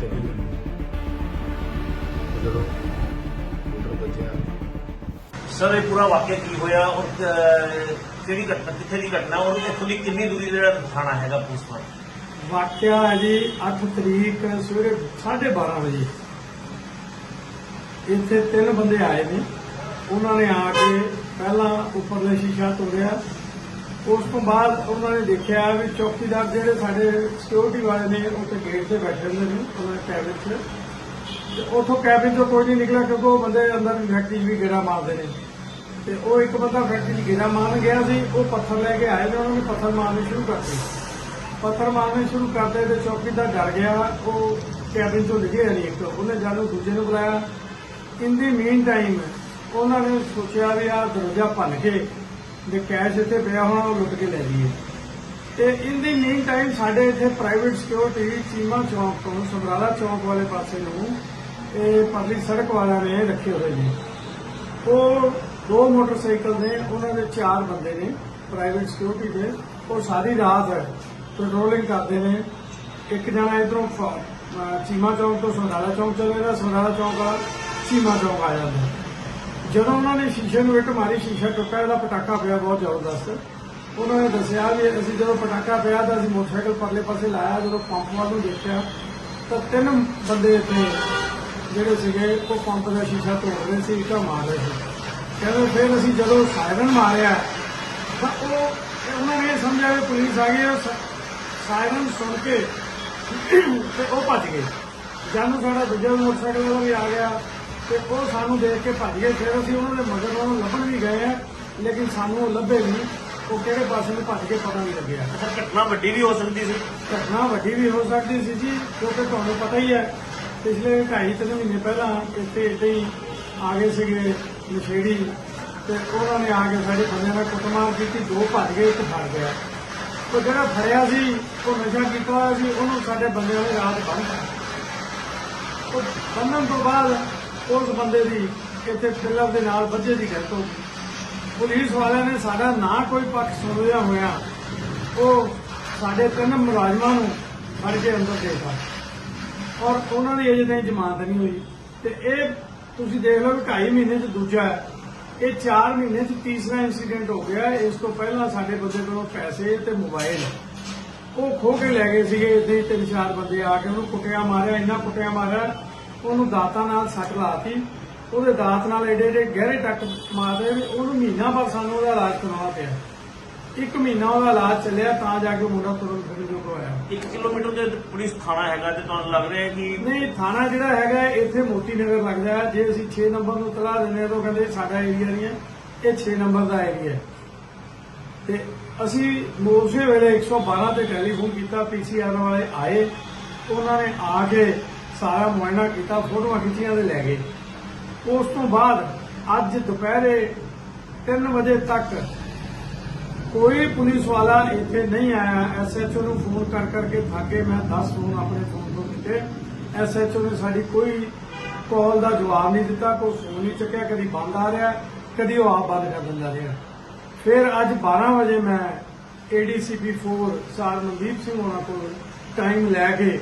ਤੇ ਜਦੋਂ ਮੋਟਰ ਵੱਜਿਆ। ਸਰ ਇਹ ਪੂਰਾ ਵਾਕਿਆ ਕੀ ਹੋਇਆ? ਔਰ ਕਿਹੜੀ ਘਟਨਾ ਕਿੱਥੇ ਦੀ ਘਟਨਾ? ਔਰ ਇੱਥੋਂ ਦੀ ਕਿੰਨੀ ਦੂਰੀ ਦਾ ਜਿਹੜਾ ਥਾਣਾ ਹੈਗਾ ਪੁਲਿਸ ਵਾਲਾ? ਵਾਕਿਆ ਹੈ ਜੀ 8 ਤਰੀਕ ਸਵੇਰੇ 12:30 ਵਜੇ। ਇੱਥੇ ਤਿੰਨ ਬੰਦੇ ਆਏ ਨੇ। ਉਹਨਾਂ ਨੇ ਆ ਕੇ ਪਹਿਲਾਂ ਉੱਪਰਲੇ ਸ਼ੀਸ਼ਾ ਤੋੜਿਆ। ਉਸ ਤੋਂ ਬਾਅਦ ਉਹਨਾਂ ਨੇ ਦੇਖਿਆ ਵੀ ਚੌਕੀਦਾਰ ਜਿਹੜੇ ਸਾਡੇ ਸਿਕਿਉਰਿਟੀ ਵਾਲੇ ਨੇ, ਉੱਥੇ ਗੇਟ ਤੇ ਬੈਠੇ ਹੁੰਦੇ ਨੇ, ਉਹਨਾਂ ਦੇ ਕੈਬਿਨ 'ਚ। ਤੇ ਉੱਥੋਂ ਕੈਬਿਨ ਤੋਂ ਕੋਈ ਨਹੀਂ ਨਿਕਲਿਆ ਕਿਉਂਕਿ ਉਹ ਬੰਦੇ ਅੰਦਰ ਫੈਕਟਰੀ 'ਚ ਵੀ ਗੇੜਾ ਮਾਰਦੇ ਨੇ। ਤੇ ਉਹ ਇੱਕ ਬੰਦਾ ਫੈਕਟਰੀ 'ਚ ਗੇੜਾ ਮਾਰਨ ਗਿਆ ਸੀ, ਉਹ ਪੱਥਰ ਲੈ ਕੇ ਆਏ ਤੇ ਉਹਨਾਂ ਨੇ ਪੱਥਰ ਮਾਰਨੇ ਸ਼ੁਰੂ ਕਰਤੇ ਪੱਥਰ ਮਾਰਨੇ ਸ਼ੁਰੂ ਕਰਦੇ ਤੇ ਚੌਕੀਦਾਰ ਡਰ ਗਿਆ, ਉਹ ਕੈਬਿਨ ਤੋਂ ਨਿਕਲਿਆ ਨਹੀਂ ਇੱਕ, ਉਹਨੇ ਜਾਨੂੰ ਦੂਜੇ ਨੂੰ ਬੁਲਾਇਆ। ਇਨ ਦੀ ਮੀਨ ਟਾਈਮ ਉਹਨਾਂ ਨੇ ਸੋਚਿਆ ਵੀ ਆ ਦਰਵਾਜ਼ਾ ਭੰਨ ਕੇ ਦੇ ਕੈਸ਼ ਇੱਥੇ ਪਿਆ ਹੋਣਾ, ਉਹ ਲੁੱਟ ਕੇ ਲੈ ਲਈਏ ਤੇ ਇਨ ਦੀ ਮੀਨ ਟਾਈਮ ਸਾਡੇ ਇੱਥੇ ਪ੍ਰਾਈਵੇਟ ਸਿਕਿਉਰਿਟੀ ਚੀਮਾ ਚੌਂਕ ਤੋਂ, ਸਮਰਾਲਾ ਚੌਂਕ ਵਾਲੇ ਪਾਸੇ ਨੂੰ, ਇਹ ਪਬਲਿਕ ਸੜਕ ਵਾਲਿਆਂ ਨੇ ਰੱਖੇ ਹੋਏ ਨੇ। ਉਹ ਦੋ ਮੋਟਰਸਾਈਕਲ ਨੇ, ਉਹਨਾਂ ਦੇ ਚਾਰ ਬੰਦੇ ਨੇ ਪ੍ਰਾਈਵੇਟ ਸਿਕਿਉਰਿਟੀ ਦੇ। ਉਹ ਸਾਰੀ ਰਾਤ ਪੈਟਰੋਲਿੰਗ ਕਰਦੇ ਨੇ। ਇੱਕ ਜਣਾ ਇਧਰੋਂ ਚੀਮਾ ਚੌਂਕ ਤੋਂ ਸਮਰਾਲਾ ਚੌਂਕ ਚੱਲੇਗਾ ਸਮਰਾਲਾ ਚੌਂਕ ਆ ਚੀਮਾ ਚੌਂਕ ਆ ਜਾਂਦਾ। ਜਦੋਂ ਉਹਨਾਂ ਨੇ ਸ਼ੀਸ਼ੇ ਨੂੰ ਇੱਟ ਮਾਰੀ, ਸ਼ੀਸ਼ਾ ਟੁੱਟਾ, ਇਹਦਾ ਪਟਾਕਾ ਪਿਆ ਬਹੁਤ ਜ਼ਬਰਦਸਤ। ਉਹਨਾਂ ਨੇ ਦੱਸਿਆ ਵੀ ਅਸੀਂ ਜਦੋਂ ਪਟਾਕਾ ਪਿਆ ਤਾਂ ਅਸੀਂ ਮੋਟਰਸਾਈਕਲ ਪਰਲੇ ਪਾਸੇ ਲਾਇਆ, ਜਦੋਂ ਪੰਪ ਵੱਲ ਨੂੰ ਦੇਖਿਆ, ਤਾਂ ਤਿੰਨ ਬੰਦੇ ਇੱਥੇ ਜਿਹੜੇ ਸੀਗੇ, ਉਹ ਪੰਪ ਦਾ ਸ਼ੀਸ਼ਾ ਤੋੜ ਰਹੇ ਸੀ, ਇੱਟਾਂ ਮਾਰ ਰਹੇ ਸੀ। ਕਹਿੰਦੇ ਫਿਰ ਅਸੀਂ ਜਦੋਂ ਸਾਇਰਨ ਮਾਰਿਆ, ਤਾਂ ਉਹ ਉਹਨਾਂ ਨੇ ਇਹ ਸਮਝਿਆ ਵੀ ਪੁਲਿਸ ਆ ਗਈ, ਉਹ ਸਾਇਰਨ ਸੁਣ ਕੇ ਤੇ ਉਹ ਭੱਜ ਗਏ। ਜਾਨੂੰ ਸਾਡਾ ਦੂਜਾ ਮੋਟਰਸਾਈਕਲ ਵਾਲਾ ਵੀ ਆ ਗਿਆ ਤੇ ਉਹ ਸਾਨੂੰ ਦੇਖ ਕੇ ਭੱਜ ਗਏ। ਫਿਰ ਅਸੀਂ ਉਹਨਾਂ ਦੇ ਮਗਰ ਉਹਨਾਂ ਨੂੰ ਲੱਭਣ ਵੀ ਗਏ ਆ ਲੇਕਿਨ ਸਾਨੂੰ ਉਹ ਲੱਭੇ ਨਹੀਂ। ਉਹ ਕਿਹੜੇ ਪਾਸੇ ਨੂੰ ਭੱਜ ਕੇ ਪਤਾ ਨਹੀਂ ਲੱਗਿਆ। ਅੱਛਾ ਘਟਨਾ ਵੱਡੀ ਵੀ ਹੋ ਸਕਦੀ ਸੀ। ਘਟਨਾ ਵੱਡੀ ਵੀ ਹੋ ਸਕਦੀ ਸੀ ਜੀ ਕਿਉਂਕਿ ਤੁਹਾਨੂੰ ਪਤਾ ਹੀ ਹੈ। ਪਿਛਲੇ ਢਾਈ ਤਿੰਨ ਮਹੀਨੇ ਪਹਿਲਾਂ ਇੱਥੇ ਇੱਥੇ ਹੀ ਆ ਗਏ ਸੀਗੇ ਨਸ਼ੇੜੀ ਤੇ ਉਹਨਾਂ ਨੇ ਆ ਕੇ ਸਾਡੇ ਬੰਦਿਆਂ ਨਾਲ ਕੁੱਟਮਾਰ ਕੀਤੀ। ਦੋ ਭੱਜ ਗਏ ਇੱਕ ਫੜ ਗਿਆ ਉਹ ਜਿਹੜਾ ਫੜਿਆ ਸੀ ਉਹ ਨਸ਼ਾ ਕੀਤਾ ਸੀ ਉਹਨੂੰ ਸਾਡੇ ਬੰਦਿਆਂ ਨੇ ਰਾਤ ਬੰਨ੍ਹਤਾ ਉਹ ਬੰਨਣ ਤੋਂ ਬਾਅਦ ਉਸ ਬੰਦੇ ਦੀ ਇੱਥੇ ਫਿਲਰ ਦੇ ਨਾਲ ਵੱਜੇ ਦੀ ਡੈਥ ਹੋ ਗਈ ਪੁਲਿਸ ਵਾਲਿਆਂ ਨੇ ਸਾਡਾ ਨਾ ਕੋਈ ਪੱਖ ਸੁਣਿਆ ਹੋਇਆ, ਉਹ ਸਾਡੇ ਤਿੰਨ ਮੁਲਾਜ਼ਮਾਂ ਨੂੰ ਫੜ ਕੇ ਅੰਦਰ ਦੇਤਾ। ਔਰ ਉਹਨਾਂ ਦੀ ਅਜੇ ਤਾਈਂ ਜ਼ਮਾਨਤ ਨਹੀਂ ਹੋਈ। ਤੇ ਇਹ ਤੁਸੀਂ ਦੇਖ ਲਓ ਕਿ 2.5 ਮਹੀਨੇ ਚ ਦੂਜਾ ਹੈ। ਇਹ 4 ਮਹੀਨੇ ਚ ਤੀਸਰਾ ਇਨਸੀਡੈਂਟ ਹੋ ਗਿਆ ਇਸ ਤੋਂ ਪਹਿਲਾਂ ਸਾਡੇ ਬੰਦੇ ਕੋਲੋਂ ਪੈਸੇ ਤੇ ਮੋਬਾਈਲ ਉਹ ਖੋ ਕੇ ਲੈ ਗਏ ਸੀਗੇ। ਇੱਥੇ ਹੀ ਤਿੰਨ ਚਾਰ ਬੰਦੇ ਆ ਕੇ ਉਹਨੂੰ ਕੁੱਟਿਆ ਮਾਰਿਆ, ਇੰਨਾ ਕੁੱਟਿਆ ਮਾਰਿਆ। ਉਹਨੂੰ ਦਾਤਾਂ ਨਾਲ ਸੱਟ ਲਾਤੀ। ਉਹਦੇ ਦਾਤ ਨਾਲ ਏਡੇ ਏਡੇ ਗਹਿਰੇ ਟੱਕ ਮਾਰਦੇ ਵੀ ਉਹਨੂੰ ਮਹੀਨਾ ਬਾਅਦ ਸਾਨੂੰ ਉਹਦਾ ਇਲਾਜ ਕਰਵਾਉਣਾ ਪਿਆ। ਇੱਕ ਮਹੀਨਾ ਉਹਦਾ ਇਲਾਜ ਚੱਲਿਆ ਤਾਂ ਜਾ ਕੇ ਮੁੰਡਾ ਤੁਰਨ ਫਿਰਨ ਜੋਗ ਹੋਇਆ। 1 ਕਿਲੋਮੀਟਰ ਦੇ ਪੁਲਿਸ ਥਾਣਾ ਹੈਗਾ ਤੇ ਤੁਹਾਨੂੰ ਲੱਗ ਰਿਹਾ ਕਿ ਨਹੀਂ ਥਾਣਾ ਜਿਹੜਾ ਹੈਗਾ ਇੱਥੇ ਮੋਤੀ ਨਗਰ ਲੱਗਦਾ ਹੈ। ਜੇ ਅਸੀਂ 6 ਨੰਬਰ ਨੂੰ ਤਲਾ ਦਿੰਦੇ ਹਾਂ ਤਾਂ ਕਹਿੰਦੇ ਸਾਡਾ ਏਰੀਆ ਨਹੀਂ ਹੈ ਇਹ 6 ਨੰਬਰ ਦਾ ਏਰੀਆ ਹੈ। ਤੇ ਅਸੀਂ ਮੋਰਚੇ ਵੇਲੇ 112 ਤੇ ਟੈਲੀਫੋਨ ਕੀਤਾ ਪੀਸੀਆਰ ਵਾਲੇ ਆਏ। ਉਹਨਾਂ ਨੇ ਆ ਕੇ ਸਾਰਾ ਮੁਆਇਨਾ ਕੀਤਾ, ਫੋਟੋਆਂ ਖਿੱਚੀਆਂ ਤੇ ਲੈ ਗਏ। ਉਸ ਤੋਂ ਬਾਅਦ ਅੱਜ ਦੁਪਹਿਰੇ 3 ਵਜੇ ਤੱਕ ਕੋਈ ਪੁਲਿਸ ਵਾਲਾ ਇੱਥੇ ਨਹੀਂ ਆਇਆ। ਐਸਐਚਓ ਨੂੰ ਫੋਨ ਕਰ ਕਰਕੇ ਥੱਕੇ ਮੈਂ 10 ਫੋਨ ਆਪਣੇ ਫੋਨ ਤੋਂ ਕੀਤੇ। ਐਸਐਚਓ ਨੇ ਸਾਡੀ ਕੋਈ ਕਾਲ ਦਾ ਜਵਾਬ ਨਹੀਂ ਦਿੱਤਾ, ਕੋਈ ਫੋਨ ਨਹੀਂ ਚੱਕਿਆ, ਕਦੀ ਬੰਦ ਆ ਰਿਹਾ, ਕਦੀ ਉਹ ਆਪ ਬੰਦ ਕਰ ਦਿੰਦਾ ਰਿਹਾ। ਫਿਰ ਅੱਜ 12 ਵਜੇ ਮੈਂ ਏਡੀਸੀਪੀ 4 ਸਾਰ ਮਨਦੀਪ ਸਿੰਘ ਹੋਣਾ ਕੋਲ ਟਾਈਮ ਲੈ ਕੇ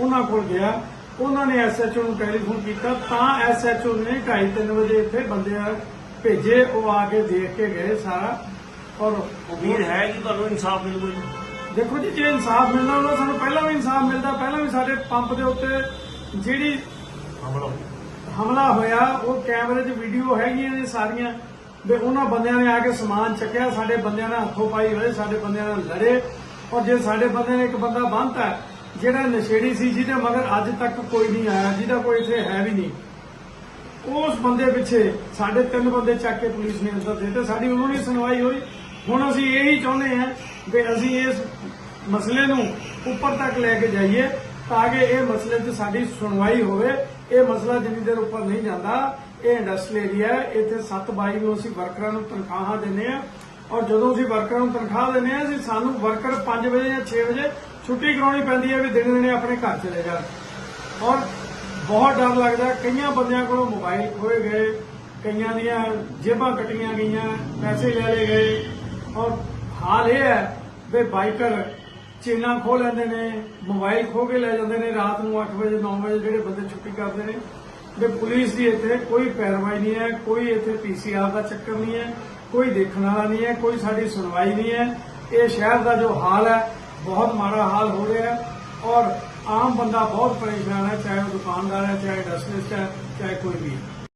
ਉਹਨਾਂ ਕੋਲ ਗਿਆ। ਉਹਨਾਂ ਨੇ ਐਸਐਚਓ ਨੂੰ ਟੈਲੀਫੋਨ ਕੀਤਾ ਤਾਂ ਐਸਐਚਓ ਨੇ 2:30 ਵਜੇ ਇੱਥੇ ਬੰਦੇ ਭੇਜੇ ਉਹ ਆ ਕੇ ਦੇਖ ਕੇ ਗਏ ਸਾਰਾ। ਔਰ ਉਮੀਦ ਹੈ ਕਿ ਤੁਹਾਨੂੰ ਇਨਸਾਫ ਮਿਲੂਗਾ ਜੀ? ਦੇਖੋ ਜੀ ਜੇ ਇਨਸਾਫ ਮਿਲਣਾ ਹੁੰਦਾ ਸਾਨੂੰ ਪਹਿਲਾਂ ਵੀ ਇਨਸਾਫ ਮਿਲਦਾ ਪਹਿਲਾਂ ਵੀ ਸਾਡੇ ਪੰਪ ਦੇ ਉੱਤੇ ਜਿਹੜੀ ਹਮਲਾ ਹੋਇਆ। ਉਹ ਕੈਮਰੇ 'ਚ ਵੀਡੀਓ ਹੈਗੀਆਂ ਨੇ ਸਾਰੀਆਂ ਵੀ ਉਹਨਾਂ ਬੰਦਿਆਂ ਨੇ ਆ ਕੇ ਸਮਾਨ ਚੱਕਿਆ ਸਾਡੇ ਬੰਦਿਆਂ ਨੇ ਹੱਥੋਂ ਪਾਈ ਹੋਏ ਸਾਡੇ ਬੰਦਿਆਂ ਨਾਲ ਲੜੇ। ਔਰ ਜੇ ਸਾਡੇ ਬੰਦੇ ਨੇ ਇੱਕ ਬੰਦਾ ਬੰਨਤਾ ਜਿਹੜਾ ਨਸ਼ੇੜੀ ਸੀ ਜਿਹਦੇ ਮਗਰ ਅੱਜ ਤੱਕ ਕੋਈ ਨਹੀਂ ਆਇਆ, ਜਿਹਦਾ ਕੋਈ ਇੱਥੇ ਹੈ ਵੀ ਨਹੀਂ। ਉਸ ਬੰਦੇ ਪਿੱਛੇ ਸਾਡੇ ਤਿੰਨ ਬੰਦੇ ਚੱਕ ਕੇ ਪੁਲਿਸ ਨੇ ਅੰਦਰ ਦੇ ਸਾਡੀ ਉਹਨਾਂ ਦੀ ਸੁਣਵਾਈ ਹੋਈ। ਹੁਣ ਅਸੀਂ ਇਹੀ ਚਾਹੁੰਦੇ ਹਾਂ ਵੀ ਅਸੀਂ ਇਸ ਮਸਲੇ ਨੂੰ ਉੱਪਰ ਤੱਕ ਲੈ ਕੇ ਜਾਈਏ ਤਾਂ ਕਿ ਇਹ ਮਸਲੇ 'ਚ ਸਾਡੀ ਸੁਣਵਾਈ ਹੋਵੇ। ਇਹ ਮਸਲਾ ਜਿੰਨੀ ਦੇਰ ਉੱਪਰ ਨਹੀਂ ਜਾਂਦਾ, ਇਹ ਇੰਡਸਟਰੀਅਲ ਏਰੀਆ ਇੱਥੇ 7 ਬਾਈ ਨੂੰ ਅਸੀਂ ਵਰਕਰਾਂ ਨੂੰ ਤਨਖਾਹਾਂ ਦਿੰਦੇ ਆ ਔਰ ਜਦੋਂ ਅਸੀਂ ਵਰਕਰਾਂ ਨੂੰ ਤਨਖਾਹ ਦਿੰਦੇ ਆ ਅਸੀਂ ਸਾਨੂੰ ਵਰਕਰ 5 ਵਜੇ ਜਾਂ 6 ਵਜੇ ਛੁੱਟੀ ਕਰਾਉਣੀ ਪੈਂਦੀ ਹੈ ਵੀ ਦਿਨ ਦਿਨੇ ਆਪਣੇ ਘਰ ਚਲੇ ਜਾਣ। ਔਰ ਬਹੁਤ ਡਰ ਲੱਗਦਾ, ਕਈਆਂ ਬੰਦਿਆਂ ਕੋਲੋਂ ਮੋਬਾਈਲ ਖੋਏ ਗਏ, ਕਈਆਂ ਦੀਆਂ ਜੇਬਾਂ ਕੱਟੀਆਂ ਗਈਆਂ, ਪੈਸੇ ਲੈ ਲਏ ਗਏ। ਔਰ ਹਾਲ ਇਹ ਹੈ ਵੀ ਬਾਈਕਰ ਚੇਨਾਂ ਖੋ ਲੈਂਦੇ ਨੇ, ਮੋਬਾਈਲ ਖੋ ਕੇ ਲੈ ਜਾਂਦੇ ਨੇ ਰਾਤ ਨੂੰ 8 ਵਜੇ 9 ਵਜੇ ਜਿਹੜੇ ਬੰਦੇ ਛੁੱਟੀ ਕਰਦੇ ਨੇ। ਕਿ ਪੁਲਿਸ ਦੀ ਇੱਥੇ ਕੋਈ ਪੈਰਵਾਈ ਨਹੀਂ ਹੈ, ਕੋਈ ਇੱਥੇ ਪੀਸੀਆਰ ਦਾ ਚੱਕਰ ਨਹੀਂ ਹੈ, ਕੋਈ ਦੇਖਣ ਵਾਲਾ ਨਹੀਂ ਹੈ, ਕੋਈ ਸਾਡੀ ਸੁਣਵਾਈ ਨਹੀਂ ਹੈ। ਇਹ ਸ਼ਹਿਰ ਦਾ ਜੋ ਹਾਲ ਹੈ ਬਹੁਤ ਮਾੜਾ ਹਾਲ ਹੋ ਰਿਹਾ ਹੈ ਔਰ ਆਮ ਬੰਦਾ ਬਹੁਤ ਪਰੇਸ਼ਾਨ ਹੈ, ਚਾਹੇ ਉਹ ਦੁਕਾਨਦਾਰ ਹੈ, ਚਾਹੇ ਇੰਡਸਟਰੀਸਟ ਹੈ, ਚਾਹੇ ਕੋਈ ਵੀ ਹੈ।